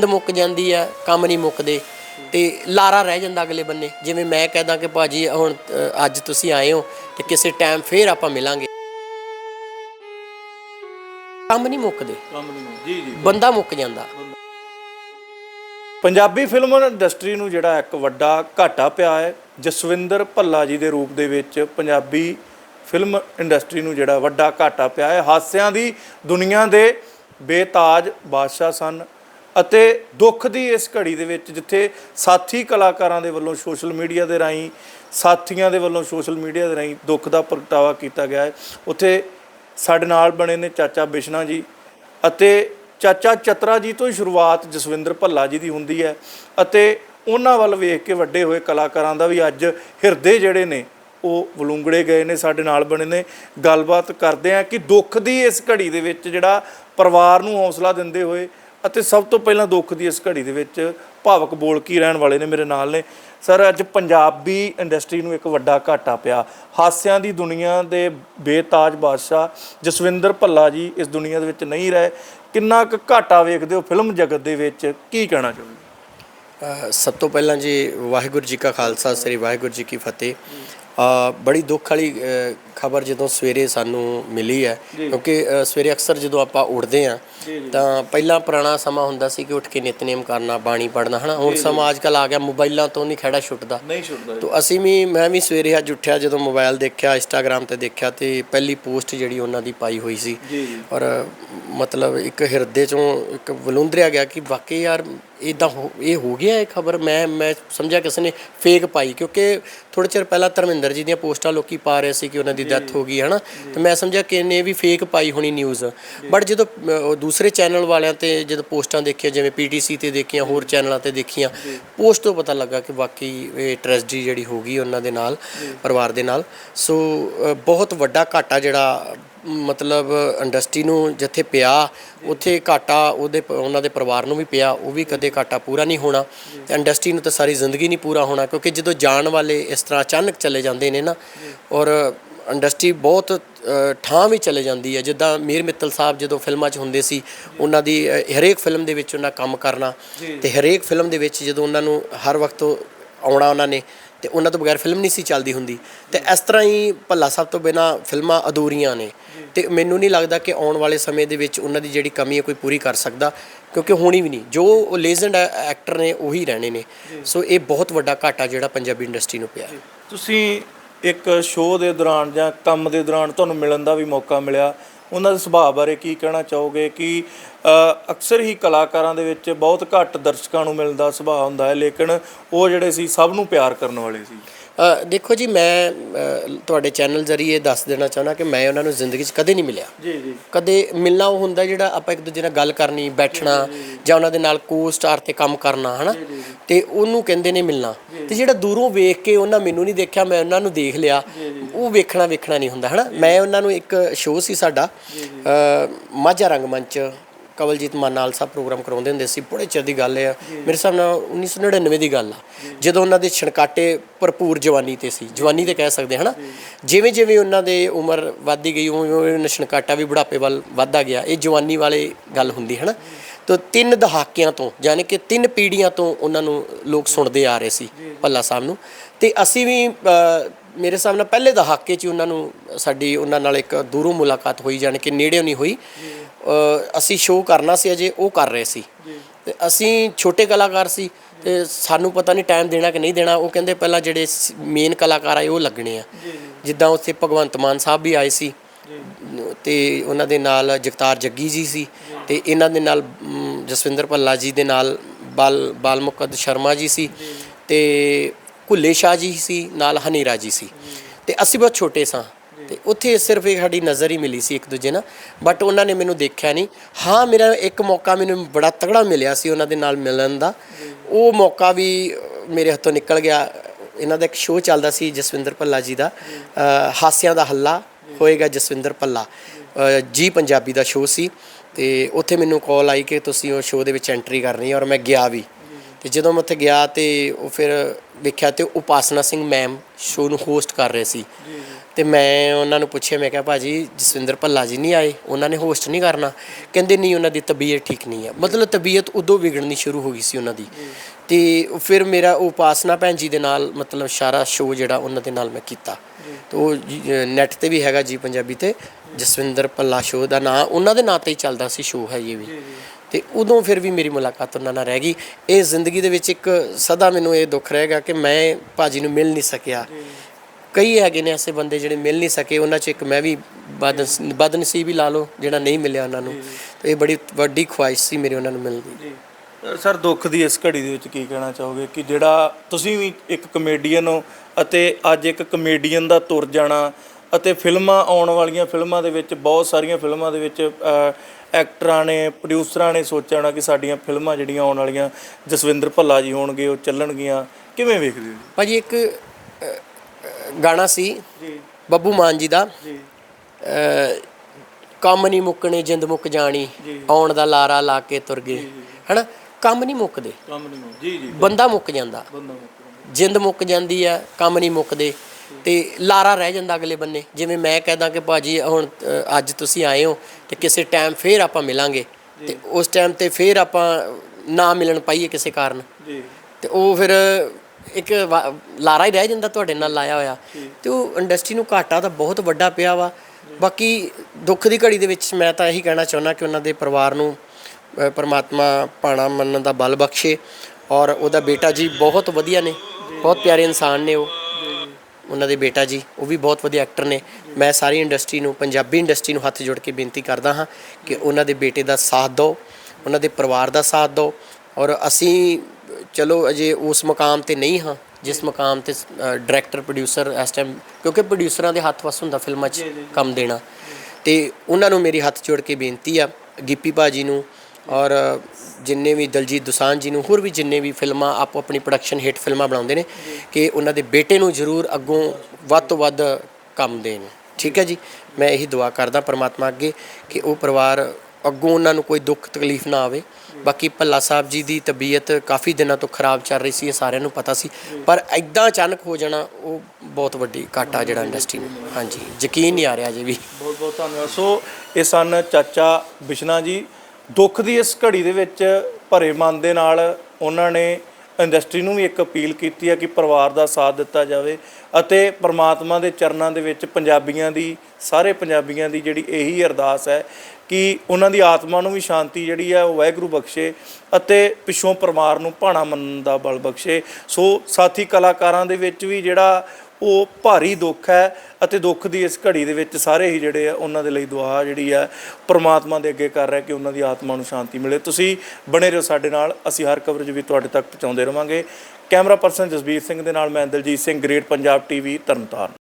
ਨੀਂਦ ਮੁੱਕ ਜਾਂਦੀ ਆ ਕੰਮ ਨਹੀਂ ਮੁੱਕਦੇ। ਤੇ ਲਾਰਾ ਰਹਿ ਜਾਂਦਾ ਅਗਲੇ ਬੰਨੇ। ਜਿਵੇਂ ਮੈਂ ਕਹਦਾ ਕਿ ਭਾਜੀ ਹੁਣ ਅ, ਅੱਜ ਤੁਸੀਂ ਆਏ ਹੋ ਤੇ ਕਿਸੇ ਟਾਈਮ ਫੇਰ ਆਪਾਂ ਮਿਲਾਂਗੇ। ਕੰਮ ਨਹੀਂ ਮੁੱਕਦੇ। ਕੰਮ ਨਹੀਂ ਜੀ ਜੀ। ਬੰਦਾ ਮੁੱਕ ਜਾਂਦਾ। ਪੰਜਾਬੀ ਫਿਲਮ ਇੰਡਸਟਰੀ ਨੂੰ ਜਿਹੜਾ ਇੱਕ ਵੱਡਾ ਘਾਟਾ ਪਿਆ ਹੈ ਜਸਵਿੰਦਰ ਭੱਲਾ ਜੀ ਦੇ ਰੂਪ ਦੇ ਵਿੱਚ ਪੰਜਾਬੀ ਫਿਲਮ ਇੰਡਸਟਰੀ ਨੂੰ ਜਿਹੜਾ ਵੱਡਾ ਘਾਟਾ ਪਿਆ ਹੈ ਹਾਸਿਆਂ ਦੀ ਦੁਨੀਆ ਦੇ ਬੇਤਾਜ ਬਾਦਸ਼ਾਹ ਸਨ। ਅਤੇ ਦੁੱਖ ਦੀ ਇਸ ਘੜੀ ਦੇ ਵਿੱਚ ਜਿੱਥੇ ਸਾਥੀ ਕਲਾਕਾਰਾਂ ਦੇ ਵੱਲੋਂ ਸੋਸ਼ਲ ਮੀਡੀਆ ਦੇ ਰਾਹੀਂ, ਸਾਥੀਆਂ ਦੇ ਵੱਲੋਂ ਸੋਸ਼ਲ ਮੀਡੀਆ ਦੇ ਰਾਹੀਂ ਦੁੱਖ ਦਾ ਪ੍ਰਗਟਾਵਾ ਕੀਤਾ ਗਿਆ ਹੈ। ਉੱਥੇ ਸਾਡੇ ਨਾਲ ਬਣੇ ਨੇ ਚਾਚਾ ਬਿਸ਼ਨਾ ਜੀ ਅਤੇ ਚਾਚਾ ਚਤਰਾ ਜੀ ਤੋਂ ਹੀ ਸ਼ੁਰੂਆਤ ਜਸਵਿੰਦਰ ਭੱਲਾ ਜੀ ਦੀ ਹੁੰਦੀ ਹੈ ਅਤੇ ਉਹਨਾਂ ਵੱਲ ਵੇਖ ਕੇ ਵੱਡੇ ਹੋਏ ਕਲਾਕਾਰਾਂ ਦਾ ਵੀ ਅੱਜ ਹਿਰਦੇ ਜਿਹੜੇ ਨੇ ਉਹ ਵਲੂੰਗੜੇ ਗਏ ਨੇ, ਸਾਡੇ ਨਾਲ ਬਣੇ ਨੇ। ਗੱਲਬਾਤ ਕਰਦੇ ਆ ਕਿ ਦੁੱਖ ਦੀ ਇਸ ਘੜੀ ਦੇ ਵਿੱਚ ਜਿਹੜਾ ਪਰਿਵਾਰ ਨੂੰ ਹੌਸਲਾ ਦਿੰਦੇ ਹੋਏ ਅਤੇ ਸਭ ਤੋਂ ਪਹਿਲਾਂ ਦੁੱਖ ਦੀ ਇਸ ਘੜੀ ਦੇ ਵਿੱਚ ਭਾਵਕ ਬੋਲ ਕੀ ਰਹਿਣ ਵਾਲੇ ਨੇ ਮੇਰੇ ਨਾਲ ਨੇ। ਸਰ, ਅੱਜ ਪੰਜਾਬੀ ਇੰਡਸਟਰੀ ਨੂੰ ਇੱਕ ਵੱਡਾ ਘਾਟਾ ਪਿਆ। ਹਾਸਿਆਂ ਦੀ ਦੁਨੀਆ ਦੇ ਬੇਤਾਜ ਬਾਦਸ਼ਾਹ ਜਸਵਿੰਦਰ ਭੱਲਾ ਜੀ ਇਸ ਦੁਨੀਆ ਦੇ ਵਿੱਚ ਨਹੀਂ ਰਹੇ। ਕਿੰਨਾ ਕੁ ਘਾਟਾ ਵੇਖਦੇ ਹੋ ਫਿਲਮ ਜਗਤ ਦੇ ਵਿੱਚ? ਕੀ ਕਹਿਣਾ ਚਾਹੁੰਦੇ ਸਭ ਤੋਂ ਪਹਿਲਾਂ ਜੀ ਵਾਹਿਗੁਰੂ ਜੀ ਕਾ ਖਾਲਸਾ, ਸ੍ਰੀ ਵਾਹਿਗੁਰੂ ਜੀ ਕੀ ਫਤਿਹ। ਬੜੀ ਦੁੱਖ ਵਾਲੀ ਖਬਰ ਜਦੋਂ ਸਵੇਰੇ ਸਾਨੂੰ ਮਿਲੀ ਹੈ ਕਿਉਂਕਿ ਸਵੇਰੇ ਅਕਸਰ ਜਦੋਂ ਆਪਾਂ ਉੱਠਦੇ ਆ ਤਾਂ ਪਹਿਲਾਂ ਪੁਰਾਣਾ ਸਮਾਂ ਹੁੰਦਾ ਸੀ ਕਿ ਉੱਠ ਕੇ ਨਿਤਨੇਮ ਕਰਨਾ ਬਾਣੀ ਪੜ੍ਹਨਾ ਹਨਾ? ਹੁਣ ਸਮਾਂ ਅੱਜ ਕੱਲ ਆ ਗਿਆ ਮੋਬਾਈਲਾਂ ਤੋਂ ਨਹੀਂ ਖੜਾ ਛੁੱਟਦਾ। ਨਹੀਂ ਛੁੱਟਦਾ ਤੋ ਅਸੀਂ ਵੀ ਮੈਂ ਵੀ ਸਵੇਰੇ ਅੱਜ ਉੱਠਿਆ ਜਦੋਂ ਮੋਬਾਈਲ ਦੇਖਿਆ ਇੰਸਟਾਗ੍ਰam ਤੇ ਦੇਖਿਆ ਤੇ ਪਹਿਲੀ ਪੋਸਟ ਜਿਹੜੀ ਉਹਨਾਂ ਦੀ ਪਾਈ ਹੋਈ ਸੀ। ਔਰ ਮਤਲਬ ਇੱਕ ਹਿਰਦੇ ਚੋਂ ਇੱਕ ਵਲੁੰਦਰਿਆ ਗਿਆ ਕਿ ਵਾਕਈ ਯਾਰ ਇਦਾਂ ਇਹ ਹੋ ਗਿਆ ਇਹ ਖਬਰ? ਮੈਂ ਮੈਂ ਸਮਝਿਆ ਕਿਸੇ ਨੇ ਫੇਕ ਪਾਈ ਕਿਉਂਕਿ ਥੋੜੇ ਚਿਰ ਪਹਿਲਾਂ ਧਰਮਿੰਦਰ ਜੀ ਦੀਆਂ ਪੋਸਟਾਂ ਲੋਕੀ ਪਾ ਰਹੇ ਸੀ ਕਿ ਉਹਨਾਂ ਦੀ ਡੈਥ ਹੋ ਗਈ ਹੈ ਨਾ ਤੇ ਮੈਂ ਸਮਝਿਆ ਕਿ ਇਹਨੇ ਵੀ ਫੇਕ ਪਾਈ ਹੋਣੀ ਨਿਊਜ਼ ਬਟ ਜਦੋਂ ਦੂਸਰੇ ਚੈਨਲ ਵਾਲਿਆਂ ਤੇ ਜਦੋਂ ਪੋਸਟਾਂ ਦੇਖੀਆਂ ਜਿਵੇਂ ਪੀਟੀਸੀ ਤੇ ਦੇਖੀਆਂ ਹੋਰ ਚੈਨਲਾਂ ਤੇ ਦੇਖੀਆਂ ਪੋਸਟ ਤੋਂ ਪਤਾ ਲੱਗਾ ਕਿ ਵਾਕਈ ਇਹ ਟ੍ਰੈਜਡੀ ਜਿਹੜੀ ਹੋ ਗਈ ਉਹਨਾਂ ਦੇ ਨਾਲ ਪਰਿਵਾਰ ਦੇ ਨਾਲ। ਸੋ ਬਹੁਤ ਵੱਡਾ ਘਾਟਾ ਜਿਹੜਾ ਮਤਲਬ ਇੰਡਸਟਰੀ ਨੂੰ ਜਿੱਥੇ ਪਿਆ ਉੱਥੇ ਘਾਟਾ ਉਹਦੇ ਪ- ਉਹਨਾਂ ਦੇ ਪਰਿਵਾਰ ਨੂੰ ਵੀ ਪਿਆ ਉਹ ਵੀ ਕਦੇ ਘਾਟਾ ਪੂਰਾ ਨਹੀਂ ਹੋਣਾ। ਤੇ ਇੰਡਸਟਰੀ ਨੂੰ ਤਾਂ ਸਾਰੀ ਜ਼ਿੰਦਗੀ ਨਹੀਂ ਪੂਰਾ ਹੋਣਾ ਕਿਉਂਕਿ ਜਦੋਂ ਜਾਣ ਵਾਲੇ ਇਸ ਤਰ੍ਹਾਂ ਅਚਾਨਕ ਚਲੇ ਜਾਂਦੇ ਨੇ ਨਾ ਔਰ ਇੰਡਸਟਰੀ ਬਹੁਤ ਅ, ਠਾਂ ਵੀ ਚਲੇ ਜਾਂਦੀ ਹੈ। ਜਿੱਦਾਂ ਮੀਰ ਮਿੱਤਲ ਸਾਹਿਬ ਜਦੋਂ ਫਿਲਮਾਂ 'ਚ ਹੁੰਦੇ ਸੀ ਉਹਨਾਂ ਦੀ ਅ, ਹਰੇਕ ਫਿਲਮ ਦੇ ਵਿੱਚ ਉਹਨਾਂ ਕੰਮ ਕਰਨਾ। ਤੇ ਹਰੇਕ ਫਿਲਮ ਦੇ ਵਿੱਚ ਜਦੋਂ ਉਹਨਾਂ ਨੂੰ ਹਰ ਵਕਤ ਆਉਣਾ ਉਹਨਾਂ ਨੇ ਤੇ ਉਹਨਾਂ ਤੋਂ ਬਗੈਰ ਫਿਲਮ ਨਹੀਂ ਸੀ ਚੱਲਦੀ ਹੁੰਦੀ। ਤੇ ਇਸ ਤਰ੍ਹਾਂ ਹੀ ਭੱਲਾ ਸਾਹਿਬ ਤੋਂ ਬਿਨਾ ਫਿਲਮਾਂ ਅਧੂਰੀਆਂ ਨੇ। ਤੇ ਮੈਨੂੰ ਨਹੀਂ ਲੱਗਦਾ ਕਿ ਆਉਣ ਵਾਲੇ ਸਮੇਂ ਦੇ ਵਿੱਚ ਉਹਨਾਂ ਦੀ ਜਿਹੜੀ ਕਮੀ ਹੈ ਕੋਈ ਪੂਰੀ ਕਰ ਸਕਦਾ ਕਿਉਂਕਿ ਹੋਣੀ ਵੀ ਨਹੀਂ। ਜੋ ਲੈਜੈਂਡ ਐਕਟਰ ਨੇ ਉਹੀ ਰਹਿਣੇ ਨੇ। ਸੋ ਇਹ ਬਹੁਤ ਵੱਡਾ ਘਾਟਾ ਜਿਹੜਾ ਪੰਜਾਬੀ ਇੰਡਸਟਰੀ ਨੂੰ ਪਿਆ। ਤੁਸੀਂ ਇੱਕ ਸ਼ੋਅ ਦੇ ਦੌਰਾਨ ਜਾਂ ਕੰਮ ਦੇ ਦੌਰਾਨ ਤੁਹਾਨੂੰ ਮਿਲਣ ਦਾ ਵੀ ਮੌਕਾ ਮਿਲਿਆ। ਉਹਨਾਂ ਦੇ ਸੁਭਾਅ ਬਾਰੇ ਕੀ ਕਹਿਣਾ ਚਾਹੋਗੇ? ਕਿ ਅਕਸਰ ਹੀ ਕਲਾਕਾਰਾਂ ਦੇ ਵਿੱਚ ਬਹੁਤ ਘੱਟ ਦਰਸ਼ਕਾਂ ਨੂੰ ਮਿਲਦਾ ਸੁਭਾਅ ਹੁੰਦਾ ਹੈ ਲੇਕਿਨ ਉਹ ਜਿਹੜੇ ਸੀ ਸਭ ਨੂੰ ਪਿਆਰ ਕਰਨ ਵਾਲੇ ਸੀ। ਦੇਖੋ ਜੀ ਮੈਂ ਤੁਹਾਡੇ ਚੈਨਲ ਜ਼ਰੀਏ ਦੱਸ ਦੇਣਾ ਚਾਹੁੰਦਾ ਕਿ ਮੈਂ ਉਹਨਾਂ ਨੂੰ ਜ਼ਿੰਦਗੀ 'ਚ ਕਦੇ ਨਹੀਂ ਮਿਲਿਆ। ਜੀ ਜੀ। ਕਦੇ ਮਿਲਣਾ ਉਹ ਹੁੰਦਾ ਜਿਹੜਾ ਆਪਾਂ ਇੱਕ ਦੂਜੇ ਨਾਲ ਗੱਲ ਕਰਨੀ ਬੈਠਣਾ ਜਾਂ ਉਹਨਾਂ ਦੇ ਨਾਲ ਕੋ ਸਟਾਰ ਤੇ ਕੰਮ ਕਰਨਾ ਹਨਾ? ਤੇ ਉਹਨੂੰ ਕਹਿੰਦੇ ਨੇ ਮਿਲਣਾ। ਤੇ ਜਿਹੜਾ ਦੂਰੋਂ ਵੇਖ ਕੇ ਉਹਨਾਂ ਮੈਨੂੰ ਨਹੀਂ ਦੇਖਿਆ ਮੈਂ ਉਹਨਾਂ ਨੂੰ ਦੇਖ ਲਿਆ ਉਹ ਵੇਖਣਾ ਵੇਖਣਾ ਨਹੀਂ ਹੁੰਦਾ ਹਨਾ? ਮੈਂ ਉਹਨਾਂ ਨੂੰ ਇੱਕ ਸ਼ੋਅ ਸੀ ਸਾਡਾ ਮਾਝਾ ਰੰਗਮੰਚ ਕਵਲਜੀਤ ਮਾਨ ਨਾਲ ਸਾਹਿਬ ਪ੍ਰੋਗਰਾਮ ਕਰਾਉਂਦੇ ਹੁੰਦੇ ਸੀ, ਬੜੇ ਚਿਰ ਦੀ ਗੱਲ ਹੈ ਮੇਰੇ ਹਿਸਾਬ ਨਾਲ 1999 ਦੀ ਗੱਲ ਆ, ਜਦੋਂ ਉਹਨਾਂ ਦੇ ਛਣਕਾਟੇ ਭਰਪੂਰ ਜਵਾਨੀ ਤੇ ਸੀ, ਜਵਾਨੀ ਤੇ ਕਹਿ ਸਕਦੇ, ਹਨਾ? ਜਿਵੇਂ ਜਿਵੇਂ ਉਹਨਾਂ ਦੇ ਉਮਰ ਵੱਧਦੀ ਗਈ ਉਵੇਂ ਉਵੇਂ ਛਣਕਾਟਾ ਵੀ ਬੁਢਾਪੇ ਵੱਲ ਵੱਧਦਾ ਗਿਆ, ਇਹ ਜਵਾਨੀ ਵਾਲੇ ਗੱਲ ਹੁੰਦੀ, ਹਨਾ? ਤਾਂ ਤਿੰਨ ਦਹਾਕਿਆਂ ਤੋਂ, ਯਾਨੀ ਕਿ ਤਿੰਨ ਪੀੜ੍ਹੀਆਂ ਤੋਂ ਉਹਨਾਂ ਨੂੰ ਲੋਕ ਸੁਣਦੇ ਆ ਰਹੇ ਸੀ, ਭੱਲਾ ਸਾਹਿਬ ਨੂੰ। ਤੇ ਅਸੀਂ ਵੀ ਮੇਰੇ ਹਿਸਾਬ ਨਾਲ ਪਹਿਲੇ ਦਹਾਕੇ 'ਚ ਉਹਨਾਂ ਨੂੰ ਸਾਡੀ, ਉਹਨਾਂ ਨਾਲ ਇੱਕ ਦੂਰੋਂ ਮੁਲਾਕਾਤ ਹੋਈ, ਯਾਨੀ ਕਿ ਨੇੜਿਓਂ ਨਹੀਂ ਹੋਈ। ਅਸੀਂ ਸ਼ੋਅ ਕਰਨਾ ਸੀ ਅਜੇ ਉਹ ਕਰ ਰਹੇ ਸੀ। ਤੇ ਅਸੀਂ ਛੋਟੇ ਕਲਾਕਾਰ ਸੀ ਤੇ ਸਾਨੂੰ ਪਤਾ ਨਹੀਂ ਟਾਈਮ ਦੇਣਾ ਕਿ ਨਹੀਂ ਦੇਣਾ। ਉਹ ਕਹਿੰਦੇ ਪਹਿਲਾਂ ਜਿਹੜੇ ਮੇਨ ਕਲਾਕਾਰ ਆਏ ਉਹ ਲੱਗਣੇ ਆ। ਜਿੱਦਾਂ ਉੱਥੇ ਭਗਵੰਤ ਮਾਨ ਸਾਹਿਬ ਵੀ ਆਏ ਸੀ। ਤੇ ਉਹਨਾਂ ਦੇ ਨਾਲ ਜਗਤਾਰ ਜੱਗੀ ਜੀ ਸੀ। ਤੇ ਇਹਨਾਂ ਦੇ ਨਾਲ ਜਸਵਿੰਦਰ ਭੱਲਾ ਜੀ ਦੇ ਨਾਲ ਬਾਲ ਬਾਲਮੁਕਦ ਸ਼ਰਮਾ ਜੀ ਸੀ। ਤੇ ਕੁੱਲੇ ਸ਼ਾਹ ਜੀ ਸੀ ਨਾਲ ਹਨੀਰਾ ਜੀ ਸੀ। ਤੇ ਅਸੀਂ ਬਹੁਤ ਛੋਟੇ ਸਾਂ। ਤੇ ਉੱਥੇ ਸਿਰਫ ਇਹ ਸਾਡੀ ਨਜ਼ਰ ਹੀ ਮਿਲੀ ਸੀ ਇੱਕ ਦੂਜੇ ਨਾਲ ਬਟ ਉਹਨਾਂ ਨੇ ਮੈਨੂੰ ਦੇਖਿਆ ਨਹੀਂ। ਹਾਂ ਮੇਰਾ ਇੱਕ ਮੌਕਾ ਮੈਨੂੰ ਬੜਾ ਤਗੜਾ ਮਿਲਿਆ ਸੀ ਉਹਨਾਂ ਦੇ ਨਾਲ ਮਿਲਣ ਦਾ। ਉਹ ਮੌਕਾ ਵੀ ਮੇਰੇ ਹੱਥੋਂ ਨਿਕਲ ਗਿਆ। ਇਹਨਾਂ ਦਾ ਇੱਕ ਸ਼ੋਅ ਚੱਲਦਾ ਸੀ ਜਸਵਿੰਦਰ ਭੱਲਾ ਜੀ ਦਾ। ਅ, ਹਾਸਿਆਂ ਦਾ ਹੱਲਾ ਹੋਏਗਾ ਜਸਵਿੰਦਰ ਭੱਲਾ। ਜੀ ਪੰਜਾਬੀ ਦਾ ਸ਼ੋਅ ਸੀ ਤੇ ਉੱਥੇ ਮੈਨੂੰ ਕਾਲ ਆਈ ਕਿ ਤੁਸੀਂ ਉਹ ਸ਼ੋਅ ਦੇ ਵਿੱਚ ਐਂਟਰੀ ਕਰਨੀ ਹੈ ਔਰ ਮੈਂ ਗਿਆ ਵੀ। ਤੇ ਜਦੋਂ ਮੈਂ ਉੱਥੇ ਗਿਆ ਤੇ ਉਹ ਫਿਰ ਵੇਖਿਆ ਤੇ ਉਪਾਸਨਾ ਸਿੰਘ ਮੈਮ ਸ਼ੋਅ ਨੂੰ ਹੋਸਟ ਕਰ ਰਹੇ ਸੀ। ਤੇ ਮੈਂ ਉਹਨਾਂ ਨੂੰ ਪੁੱਛਿਆ ਮੈਂ ਕਿਹਾ ਭਾਜੀ ਜਸਵਿੰਦਰ ਭੱਲਾ ਜੀ ਨਹੀਂ ਆਏ ਉਹਨਾਂ ਨੇ ਹੋਸਟ ਨਹੀਂ ਕਰਨਾ। ਕਹਿੰਦੇ ਨਹੀਂ ਉਹਨਾਂ ਦੀ ਤਬੀਅਤ ਠੀਕ ਨਹੀਂ ਹੈ ਮਤਲਬ ਤਬੀਅਤ ਉਦੋਂ ਵਿਗੜਨੀ ਸ਼ੁਰੂ ਹੋ ਗਈ ਸੀ ਉਹਨਾਂ ਦੀ। ਤੇ ਫਿਰ ਮੇਰਾ ਉਪਾਸਨਾ ਭੈਣ ਜੀ ਦੇ ਨਾਲ ਮਤਲਬ ਸਾਰਾ ਸ਼ੋਅ ਜਿਹੜਾ ਉਹਨਾਂ ਦੇ ਨਾਲ ਮੈਂ ਕੀਤਾ। ਤੇ ਉਹ ਨੈਟ ਤੇ ਵੀ ਹੈਗਾ ਜੀ ਪੰਜਾਬੀ ਤੇ ਜਸਵਿੰਦਰ ਭੱਲਾ ਸ਼ੋਅ ਦਾ ਨਾਂ ਉਹਨਾਂ ਦੇ ਨਾਂ ਤੇ ਹੀ ਚੱਲਦਾ ਸੀ ਸ਼ੋਅ ਹੈ ਇਹ ਵੀ। ਤੇ ਉਦੋਂ ਫਿਰ ਵੀ ਮੇਰੀ ਮੁਲਾਕਾਤ ਉਹਨਾਂ ਨਾਲ ਰਹਿ ਗਈ। ਇਹ ਜ਼ਿੰਦਗੀ ਦੇ ਵਿੱਚ ਇੱਕ ਸਦਾ ਮੈਨੂੰ ਇਹ ਦੁੱਖ ਰਹੇਗਾ ਕਿ ਮੈਂ ਭਾਜੀ ਨੂੰ ਮਿਲ ਨਹੀਂ ਸਕਿਆ। ਕਈ ਹੈਗੇ ਨੇ ਐਸੇ ਬੰਦੇ ਜਿਹੜੇ ਮਿਲ ਨਹੀਂ ਸਕੇ ਉਹਨਾਂ 'ਚ ਇੱਕ ਮੈਂ ਵੀ ਬਦ ਬਦਨਸੀਬੀ ਲਾ ਲਓ ਜਿਹੜਾ ਨਹੀਂ ਮਿਲਿਆ ਉਹਨਾਂ ਨੂੰ। ਤੇ ਇਹ ਬੜੀ ਵੱਡੀ ਖੁਆਇਸ਼ ਸੀ ਮੇਰੀ ਉਹਨਾਂ ਨੂੰ ਮਿਲਣ ਦੀ। ਸਰ ਦੁੱਖ ਦੀ ਇਸ ਘੜੀ ਦੇ ਵਿੱਚ ਕੀ ਕਹਿਣਾ ਚਾਹੋਗੇ? ਕਿ ਜਿਹੜਾ ਤੁਸੀਂ ਵੀ ਇੱਕ ਕਮੇਡੀਅਨ ਹੋ ਅਤੇ ਅੱਜ ਇੱਕ ਕਮੇਡੀਅਨ ਦਾ ਤੁਰ ਜਾਣਾ ਅਤੇ ਫਿਲਮਾਂ ਆਉਣ ਵਾਲੀਆਂ ਫਿਲਮਾਂ ਦੇ ਵਿੱਚ ਬਹੁਤ ਸਾਰੀਆਂ ਫਿਲਮਾਂ ਦੇ ਵਿੱਚ ਐਕਟਰਾਂ ਨੇ ਪ੍ਰੋਡਿਊਸਰਾਂ ਨੇ ਸੋਚਿਆ ਹੋਣਾ ਕਿ ਸਾਡੀਆਂ ਫਿਲਮਾਂ ਜਿਹੜੀਆਂ ਆਉਣ ਵਾਲੀਆਂ ਜਸਵਿੰਦਰ ਭੱਲਾ ਜੀ ਹੋਣਗੇ ਉਹ ਚੱਲਣਗੀਆਂ। ਕਿਵੇਂ ਵੇਖਦੇ ਹੋ ਭਾਜੀ ਇੱਕ ਗਾਣਾ ਸੀ ਜੀ। ਬੱਬੂ ਮਾਨ ਜੀ ਦਾ। ਜੀ। ਕੰਮ ਨਹੀਂ ਮੁੱਕਣੇ ਜਿੰਦ ਮੁੱਕ ਜਾਣੀ। ਆਉਣ ਦਾ ਲਾਰਾ ਲਾ ਕੇ ਤੁਰ ਗਏ। ਹਨਾ? ਕੰਮ ਨਹੀਂ ਮੁੱਕਦੇ। ਕੰਮ ਨਹੀਂ ਹੋ ਜੀ ਜੀ। ਬੰਦਾ ਮੁੱਕ ਜਾਂਦਾ। ਬੰਦਾ ਜਿੰਦ। ਮੁੱਕ ਜਾਂਦੀ ਆ ਕੰਮ ਨਹੀਂ ਮੁੱਕਦੇ। ਤੇ ਲਾਰਾ ਰਹਿ ਜਾਂਦਾ ਅਗਲੇ ਬੰਨੇ। ਜਿਵੇਂ ਮੈਂ ਕਹਦਾ ਕਿ ਭਾਜੀ ਹੁਣ ਅੱਜ ਤੁਸੀਂ ਆਏ ਹੋ ਤੇ ਕਿਸੇ ਟਾਈਮ ਫੇਰ ਆਪਾਂ ਮਿਲਾਂਗੇ। ਤੇ ਉਸ ਟਾਈਮ ਤੇ ਫੇਰ ਆਪਾਂ ਨਾ ਮਿਲਣ ਪਾਈਏ ਕਿਸੇ ਕਾਰਨ। ਜੀ। ਤੇ ਉਹ ਫਿਰ ਇੱਕ ਵਾ- ਲਾਰਾ ਹੀ ਰਹਿ ਜਾਂਦਾ ਤੁਹਾਡੇ ਨਾਲ ਲਾਇਆ ਹੋਇਆ। ਤੇ ਉਹ ਇੰਡਸਟਰੀ ਨੂੰ ਘਾਟਾ ਤਾਂ ਬਹੁਤ ਵੱਡਾ ਪਿਆ ਵਾ। ਬਾਕੀ ਦੁੱਖ ਦੀ ਘੜੀ ਦੇ ਵਿੱਚ ਮੈਂ ਤਾਂ ਇਹੀ ਕਹਿਣਾ ਚਾਹੁੰਦਾ ਕਿ ਉਹਨਾਂ ਦੇ ਪਰਿਵਾਰ ਨੂੰ ਅ, ਪ੍ਰਮਾਤਮਾ ਪਾਣਾ ਮੰਨਣ ਦਾ ਬਲ ਬਖਸ਼ੇ ਔਰ ਉਹਦਾ ਬੇਟਾ ਜੀ ਬਹੁਤ ਵਧੀਆ ਨੇ। ਬਹੁਤ ਪਿਆਰੇ ਇਨਸਾਨ ਨੇ ਉਹ। ਉਹਨਾਂ ਦੇ ਬੇਟਾ ਜੀ ਉਹ ਵੀ ਬਹੁਤ ਵਧੀਆ ਐਕਟਰ ਨੇ। ਮੈਂ ਸਾਰੀ ਇੰਡਸਟਰੀ ਨੂੰ ਪੰਜਾਬੀ ਇੰਡਸਟਰੀ ਨੂੰ ਹੱਥ ਜੋੜ ਕੇ ਬੇਨਤੀ ਕਰਦਾ ਹਾਂ ਕਿ ਉਹਨਾਂ ਦੇ ਬੇਟੇ ਦਾ ਸਾਥ ਦਿਓ ਉਹਨਾਂ ਦੇ ਪਰਿਵਾਰ ਦਾ ਸਾਥ ਦਿਓ ਔਰ ਅਸੀਂ ਚਲੋ ਅਜੇ ਉਸ ਮਕਾਮ ਤੇ ਨਹੀਂ ਹਾਂ ਜਿਸ ਮਕਾਮ ਤੇ ਡਾਇਰੈਕਟਰ ਪ੍ਰੋਡਿਊਸਰ ਇਸ ਟਾਈਮ ਕਿਉਂਕਿ ਪ੍ਰੋਡਿਊਸਰਾਂ ਦੇ ਹੱਥ ਵਸ ਹੁੰਦਾ ਫਿਲਮਾਂ 'ਚ ਕੰਮ ਦੇਣਾ। ਤੇ ਉਹਨਾਂ ਨੂੰ ਮੇਰੀ ਹੱਥ ਜੋੜ ਕੇ ਬੇਨਤੀ ਆ ਗਿੱਪੀ ਭਾਜੀ ਨੂੰ ਔਰ ਜਿੰਨੇ ਵੀ ਦਲਜੀਤ ਦੋਸਾਂਝ ਜੀ ਨੂੰ ਹੋਰ ਵੀ ਜਿੰਨੇ ਵੀ ਫਿਲਮਾਂ ਆਪੋ ਆਪਣੀ ਪ੍ਰੋਡਕਸ਼ਨ ਹਿੱਟ ਫਿਲਮਾਂ ਬਣਾਉਂਦੇ ਨੇ ਕਿ ਉਹਨਾਂ ਦੇ ਬੇਟੇ ਨੂੰ ਜ਼ਰੂਰ ਅੱਗੋਂ ਵੱਧ ਤੋਂ ਵੱਧ ਕੰਮ ਦੇਣ। ਠੀਕ ਹੈ ਜੀ? ਮੈਂ ਇਹੀ ਦੁਆ ਕਰਦਾ ਪਰਮਾਤਮਾ ਅੱਗੇ ਕਿ ਉਹ ਪਰਿਵਾਰ ਅੱਗੋਂ ਉਹਨਾਂ ਨੂੰ ਕੋਈ ਦੁੱਖ ਤਕਲੀਫ ਨਾ ਆਵੇ। ਬਾਕੀ ਭੱਲਾ ਸਾਹਿਬ ਜੀ ਦੀ ਤਬੀਅਤ ਕਾਫੀ ਦਿਨਾਂ ਤੋਂ ਖਰਾਬ ਚੱਲ ਰਹੀ ਸੀ, ਇਹ ਸਾਰਿਆਂ ਨੂੰ ਪਤਾ ਸੀ। ਪਰ ਐਦਾਂ ਅਚਾਨਕ ਹੋ ਜਾਣਾ, ਉਹ ਬਹੁਤ ਵੱਡੀ ਘਾਟਾ ਜਿਹੜਾ ਇੰਡਸਟਰੀ ਨੂੰ। ਹਾਂਜੀ, ਯਕੀਨ ਨਹੀਂ ਆ ਰਿਹਾ ਅਜੇ ਵੀ। ਬਹੁਤ ਬਹੁਤ ਧੰਨਵਾਦ। ਸੋ ਇਹ ਸਨ ਚਾਚਾ ਬਿਸ਼ਨਾ ਜੀ। ਦੁੱਖ ਦੀ ਇਸ ਘੜੀ ਦੇ ਵਿੱਚ ਭਰੇ ਮਨ ਦੇ ਨਾਲ ਉਹਨਾਂ ਨੇ ਇੰਡਸਟਰੀ ਨੂੰ ਵੀ ਇੱਕ ਅਪੀਲ ਕੀਤੀ ਹੈ ਕਿ ਪਰਿਵਾਰ ਦਾ ਸਾਥ ਦਿੱਤਾ ਜਾਵੇ ਅਤੇ ਪ੍ਰਮਾਤਮਾ ਦੇ ਚਰਨਾਂ ਦੇ ਵਿੱਚ ਪੰਜਾਬੀਆਂ ਦੀ, ਸਾਰੇ ਪੰਜਾਬੀਆਂ ਦੀ ਜਿਹੜੀ ਇਹੀ ਅਰਦਾਸ ਹੈ ਕਿ ਉਹਨਾਂ ਦੀ ਆਤਮਾ ਨੂੰ ਵੀ ਸ਼ਾਂਤੀ ਜਿਹੜੀ ਹੈ ਉਹ ਵਾਹਿਗੁਰੂ ਬਖਸ਼ੇ ਅਤੇ ਪਿਛੋਂ ਪਰਿਵਾਰ ਨੂੰ ਭਾਣਾ ਮੰਨਣ ਦਾ ਬਲ ਬਖਸ਼ੇ। ਸੋ ਸਾਥੀ ਕਲਾਕਾਰਾਂ ਦੇ ਵਿੱਚ ਵੀ ਜਿਹੜਾ ਉਹ ਭਾਰੀ ਦੁੱਖ ਹੈ ਅਤੇ ਦੁੱਖ ਦੀ ਇਸ ਘੜੀ ਦੇ ਵਿੱਚ ਸਾਰੇ ਹੀ ਜਿਹੜੇ ਆ ਉਹਨਾਂ ਦੇ ਲਈ ਦੁਆ ਜਿਹੜੀ ਆ ਪ੍ਰਮਾਤਮਾ ਦੇ ਅੱਗੇ ਕਰ ਰਿਹਾ ਕਿ ਉਹਨਾਂ ਦੀ ਆਤਮਾ ਨੂੰ ਸ਼ਾਂਤੀ ਮਿਲੇ। ਤੁਸੀਂ ਬਣੇ ਰਹੋ ਸਾਡੇ ਨਾਲ, ਅਸੀਂ ਹਰ ਕਵਰੇਜ ਵੀ ਤੁਹਾਡੇ ਤੱਕ ਪਹੁੰਚਾਉਂਦੇ ਰਵਾਂਗੇ। ਕੈਮਰਾ ਪਰਸਨ ਜਸਬੀਰ ਸਿੰਘ ਦੇ ਨਾਲ ਮੈਂ ਦਲਜੀਤ ਸਿੰਘ, ਗ੍ਰੇਟ ਪੰਜਾਬ ਟੀਵੀ, ਤਰਨਤਾਰਨ।